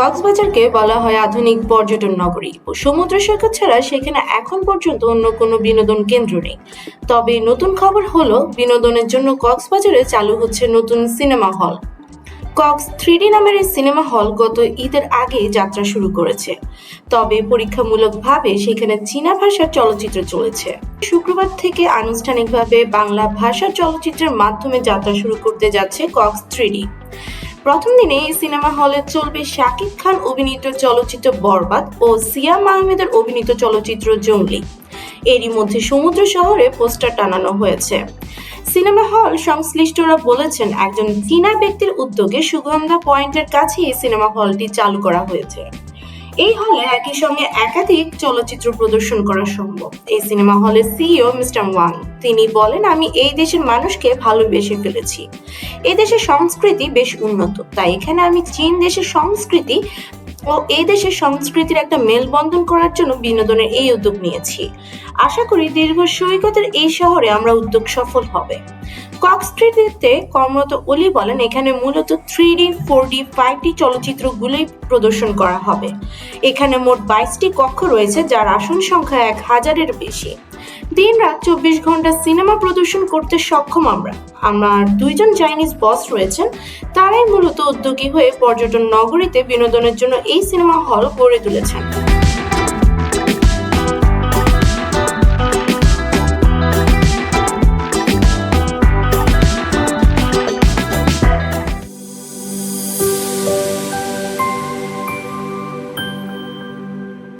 কক্সবাজারকে বলা হয় আধুনিক পর্যটন নগরী। সমুদ্র সৈকত ছাড়া সেখানে এখন পর্যন্ত অন্য কোনো বিনোদন কেন্দ্র নেই। তবে নতুন খবর হলো, বিনোদনের জন্য কক্সবাজারে চালু হচ্ছে নতুন সিনেমা হল। কক্স থ্রিডি নামের এই সিনেমা হল গত ঈদের আগে যাত্রা শুরু করেছে। তবে পরীক্ষামূলকভাবে সেখানে চীনা ভাষার চলচ্চিত্র চলেছে। শুক্রবার থেকে আনুষ্ঠানিকভাবে বাংলা ভাষার চলচ্চিত্রের মাধ্যমে যাত্রা শুরু করতে যাচ্ছে কক্স থ্রিডি। প্রথম দিনে সিনেমা হলে চলবে শাকিব খান অভিনীত চলচ্চিত্র বরবাদ ও সিয়াম আহমেদের অভিনীত চলচ্চিত্র জঙ্গলি। এরই মধ্যে সমুদ্র শহরে পোস্টার টানানো হয়েছে। সিনেমা হল সংশ্লিষ্টরা বলেছেন, একজন চীনা ব্যক্তির উদ্যোগে সুগন্ধা পয়েন্টের কাছে এই সিনেমা হলটি চালু করা হয়েছে। এই হলে একই সঙ্গে একাধিক চলচ্চিত্র প্রদর্শন করা সম্ভব। এই সিনেমা হলের সিইও মিস্টার ওয়াং, তিনি বলেন, আমি এই দেশের মানুষকে ভালোবেসে ফেলেছি। এই দেশের সংস্কৃতি বেশ উন্নত, তাই এখানে আমি চীন দেশের সংস্কৃতি ও এই দেশের সংস্কৃতির একটা মেলবন্ধন করার জন্য বিনোদনের এই উদ্যোগ নিয়েছি। আশা করি দীর্ঘ সৈকতের এই শহরে আমরা উদ্যোগ সফল হবে। কক্স কর্মরত অলি বলেন, এখানে মূলত three D four D five D চলচ্চিত্রগুলোই প্রদর্শন করা হবে। এখানে মোট বাইশটি কক্ষ রয়েছে, যার আসন সংখ্যা এক হাজারের বেশি। দিন রাত চব্বিশ ঘণ্টা সিনেমা প্রদর্শন করতে সক্ষম আমরা। আমার দুইজন চাইনিজ বস রয়েছেন, তারাই মূলত উদ্যোগী হয়ে পর্যটন নগরীতে বিনোদনের জন্য এই সিনেমা হল গড়ে তুলেছেন